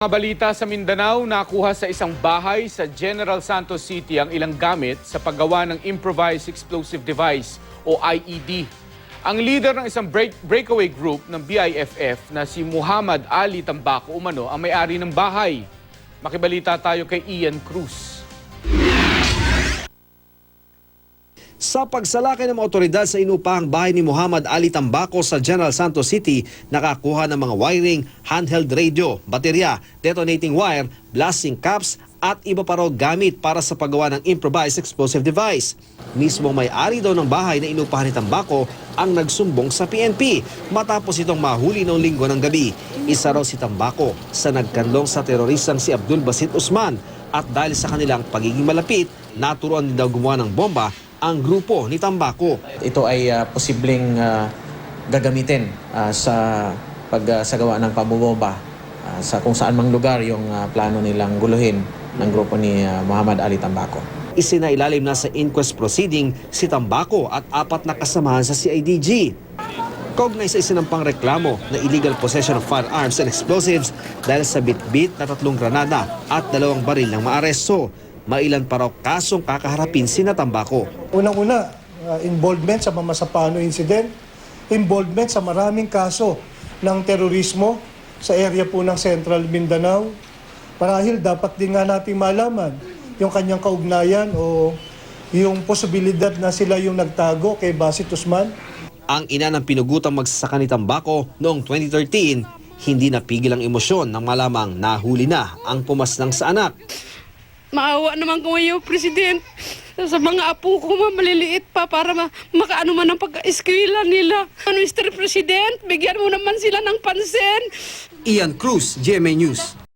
Mga balita sa Mindanao, nakuha sa isang bahay sa General Santos City ang ilang gamit sa paggawa ng Improvised Explosive Device o IED. Ang leader ng isang break- breakaway group ng BIFF na si Muhammad Ali Tambaco Umano ang may-ari ng bahay. Makibalita tayo kay Ian Cruz. Sa pagsalakay ng mga otoridad sa inupahang bahay ni Muhammad Ali Tambaco sa General Santos City, nakakuha ng mga wiring, handheld radio, baterya, detonating wire, blasting caps at iba pa raw gamit para sa paggawa ng improvised explosive device. Mismo may-ari daw ng bahay na inupahan ni Tambaco ang nagsumbong sa PNP matapos itong mahuli noong linggo ng gabi. Isa raw si Tambaco sa nagkanlong sa teroristang si Abdul Basit Usman at dahil sa kanilang pagiging malapit, naturuan din daw gumawa ng bomba ang grupo ni Tambaco. ito ay ah, posibleng ah, gagamitin ah, sa pagsagawa ng pambobomba ah, sa kung saan mang lugar yung ah, plano nilang guluhin ng grupo ni ah, Muhammad Ali Tambaco. Isinailalim na sa inquest proceeding si Tambaco at apat na kasamahan sa CIDG. Kaugnay sa isinampang reklamo na illegal possession of firearms and explosives dahil sa bitbit na tatlong granada at dalawang baril ng maaresto. Mailan pa raw kasong kakaharapin si Tambaco. Unang-una, uh, involvement sa Mamasapano incident, involvement sa maraming kaso ng terorismo sa area po ng Central Mindanao. Marahil dapat din nga nating malaman yung kanyang kaugnayan o yung posibilidad na sila yung nagtago kay Basit Usman. Ang ina ng pinugutang magsasaka ni Tambaco noong 2013, hindi napigil ang emosyon nang malamang nahuli na ang pumaslang sa anak. Maawa naman ko ngayon, President. Sa mga apo ko, ma, maliliit pa para ma makaano man ang pagka-eskwela nila. Ano, Mr. President, bigyan mo naman sila ng pansin. Ian Cruz, GMA News.